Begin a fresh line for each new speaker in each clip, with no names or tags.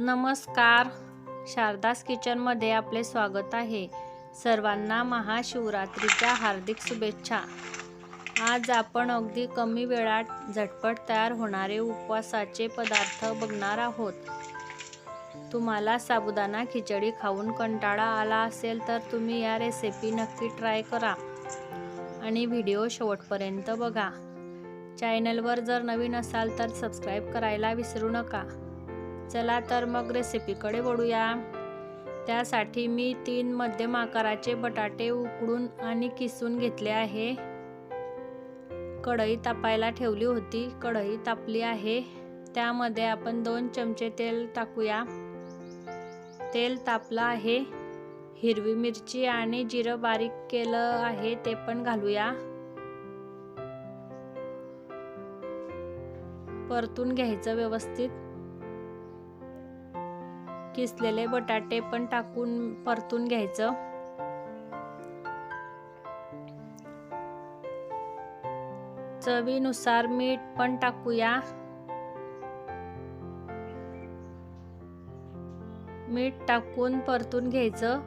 नमस्कार. शारदास किचनमध्ये आपले स्वागत आहे. सर्वांना महाशिवरात्रीच्या हार्दिक शुभेच्छा. आज आपण अगदी कमी वेळात झटपट तयार होणारे उपवासाचे पदार्थ बघणार आहोत. तुम्हाला साबुदाणा खिचडी खाऊन कंटाळा आला असेल तर तुम्ही या रेसिपी नक्की ट्राय करा आणि व्हिडिओ शेवटपर्यंत बघा. चॅनलवर जर नवीन असाल तर सबस्क्राईब करायला विसरू नका. चला तर मग रेसिपीकडे वळूया. त्यासाठी मी तीन मध्यम आकाराचे बटाटे उकडून आणि किसून घेतले आहे. कढई तापायला ठेवली होती. कढई तापली आहे. त्यामध्ये आपण दोन चमचे तेल टाकूया. तेल तापलं आहे. हिरवी मिरची आणि जिरं बारीक केलं आहे ते पण घालूया. परतून घ्यायचं व्यवस्थित. किसलेले बटाटे पण टाकून परतून घ्यायचं. चवीनुसार मीठ पण टाकूया. मीठ टाकून परतून घ्यायचं.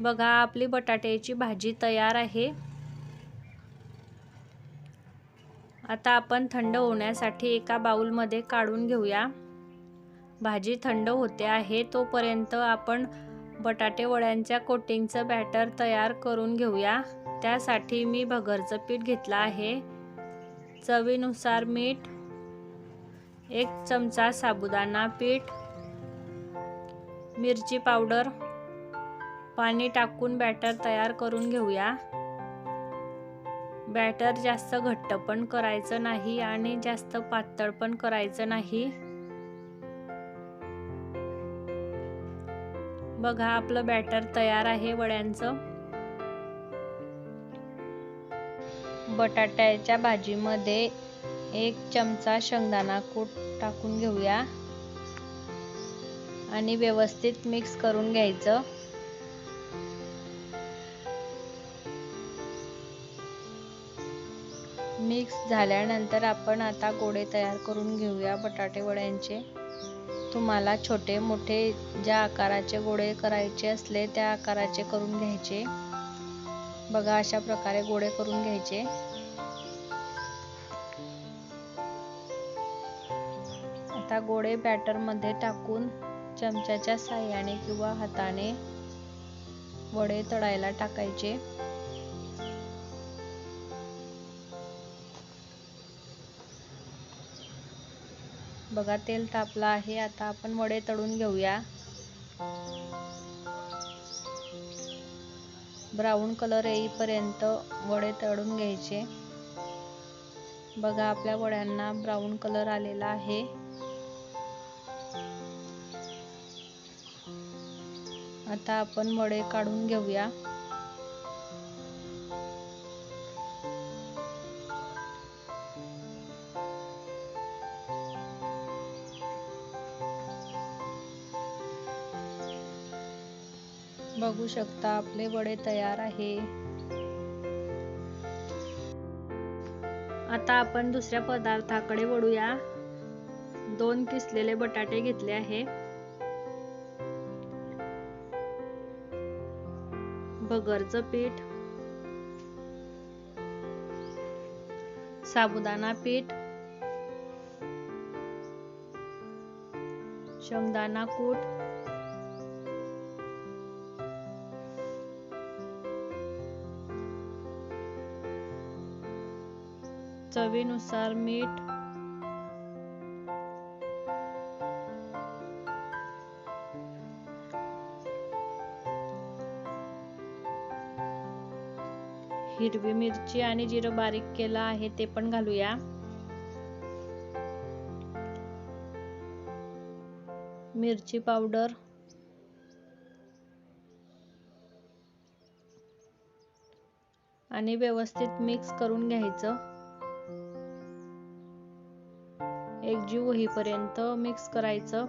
बघा आपली बटाट्याची भाजी तयार आहे. आता आपण थंड होण्यासाठी एका बाऊलमध्ये काढून घेऊया. भाजी थंड होते आहे तोपर्यंत आपण बटाटे वड्यांच्या कोटिंगचं बॅटर तयार करून घेऊया. त्यासाठी मी भगरचं पीठ घेतलं आहे. चवीनुसार मीठ एक चमचा साबुदाणा पीठ मिरची पावडर पाणी टाकून बॅटर तयार करून घेऊया. बॅटर जास्त घट्ट पण करायचं नाही आणि जास्त पातळ पण करायचं नाही. बघा आपलं बॅटर तयार आहे वड्यांचं. बटाट्याच्या भाजीमध्ये एक चमचा शेंगदाणा कूट टाकून घेऊया. आणि व्यवस्थित मिक्स करून घ्यायचं. मिक्स झाल्यानंतर आपण आता गोडे तयार करून घेऊया बटाटे वड्यांचे. तुम्हाला छोटे मोठे ज्या आकाराचे गोळे करायचे असले त्या आकाराचे करून घ्यायचे. बघा अशा प्रकारे गोळे करून घ्यायचे. आता गोळे बॅटरमध्ये टाकून चमच्याच्या साह्याने किंवा हाताने वडे तळायला टाकायचे. बघा तेल तापलं आहे. आता आपण वडे तळून घेऊया. ब्राऊन कलर येईपर्यंत वडे तळून घ्यायचे. बघा आपल्या वड्यांना ब्राऊन कलर आलेला आहे. आता आपण वडे काढून घेऊया. बघू शकता आपले वडे तयार आहे. आता आपण दुसऱ्या पदार्थाकडे वळूया. दोन किसलेले बटाटे घेतले आहे. बगरच पीठ. साबुदाणा पीठ. शेंगदाणा कूट. चवीनुसार मीठ. हिरवी मिरची आणि जिरं बारीक केलं आहे ते पण घालूया. मिरची पावडर. आणि व्यवस्थित मिक्स करून घ्यायचं. एकजीव होईपर्यंत मिक्स करायचं.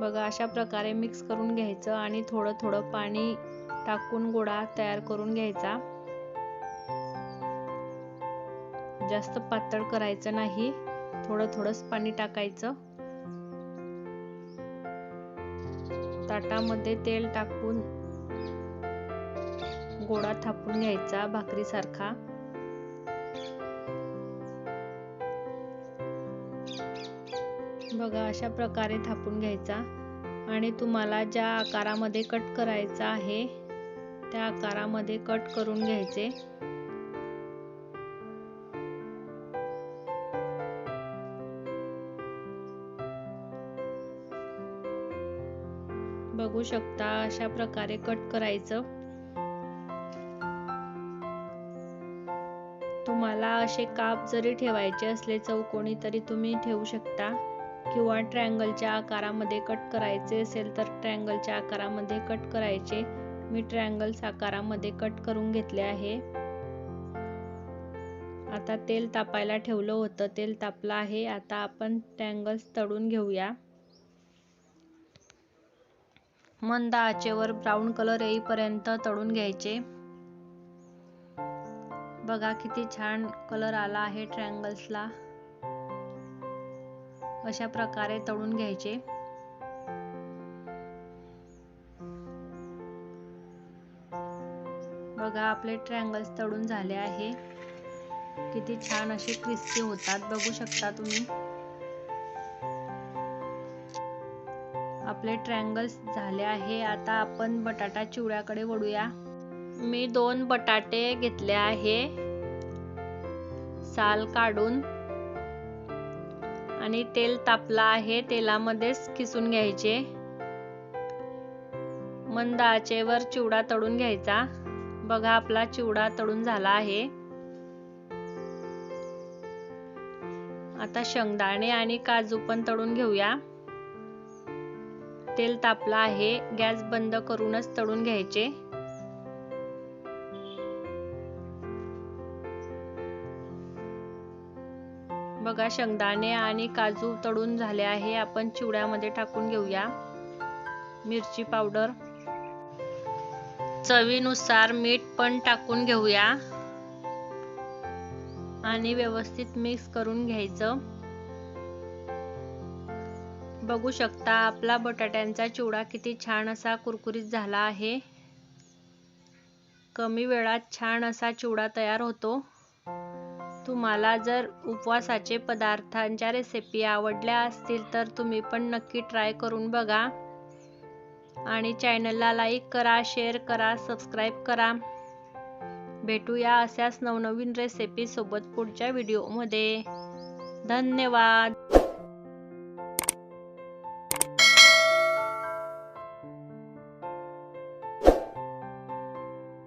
बघा अशा प्रकारे मिक्स करून घ्यायचं आणि थोडं थोडं पाणी टाकून गोळा तयार करून घ्यायचा. जास्त पातळ करायचं नाही. थोडं थोडंच पाणी टाकायचं. ताटामध्ये तेल टाकून गोळा थापून घ्यायचा भाकरीसारखा. बघा अशा प्रकारे थापून घ्यायचा. आणि तुम्हाला ज्या आकारामध्ये कट करायचा आहे त्या आकारामध्ये कट करून घ्यायचे. बघू शकता अशा प्रकारे कट करायचं. तुम्हाला असे काप जरी ठेवायचे असले चौकोनी तरी तुम्ही ठेवू शकता. किंवा ट्रँगलच्या आकारामध्ये कट करायचे असेल तर ट्रँगलच्या आकारामध्ये कट करायचे. मी ट्रँगल्स आकारामध्ये कट करून घेतले आहे. आता तेल तापायला ठेवलं होतं. तेल तापलं आहे. आता आपण ट्रँगल्स तळून घेऊया. मंद आचेवर ब्राऊन कलर येईपर्यंत तळून घ्यायचे. बघा किती छान कलर आला आहे ट्रँगल्सला अशा प्रकारे तळून घ्यायचे. बघा आपले ट्रँगल्स तळून झाले आहे. किती छान असे क्रिस्पी होतात. बघू शकता तुम्ही. आपले ट्रँगल्स झाले आहे. आता आपण बटाटा चिवड्याकडे वळूया. मी दोन बटाटे घेतले आहे. साल काढून. आणि तेल तापला आहे. तेलामध्येच किसून घ्यायचे. मंद आचेवर चिवडा तळून घ्यायचा. बघा आपला चिवडा तळून झाला आहे. आता शेंगदाणे आणि काजू पण तळून घेऊया. तेल तापला आहे. गॅस बंद करूनच तळून घ्यायचे. बघा शेंगदाणे आणि काजू तळून झाले आहे. आपण चिवड्यामध्ये टाकून घेऊया. मिरची पावडर. चवीनुसार मीठ पण टाकून घेऊया. आणि व्यवस्थित मिक्स करून घ्यायचं. बघू शकता आपला बटाट्यांचा चिवडा किती छान असा कुरकुरीत झाला आहे. कमी वेळात छान असा चिवडा तयार होतो. तुम्हाला जर उपवासाचे पदार्थांच्या रेसिपी आवडल्या असतील तर तुम्ही पण नक्की ट्राय करून बघा. आणि चॅनलला लाईक करा शेअर करा सबस्क्राईब करा. भेटूया अशाच नवनवीन रेसिपी सोबत पुढच्या व्हिडिओमध्ये धन्यवाद!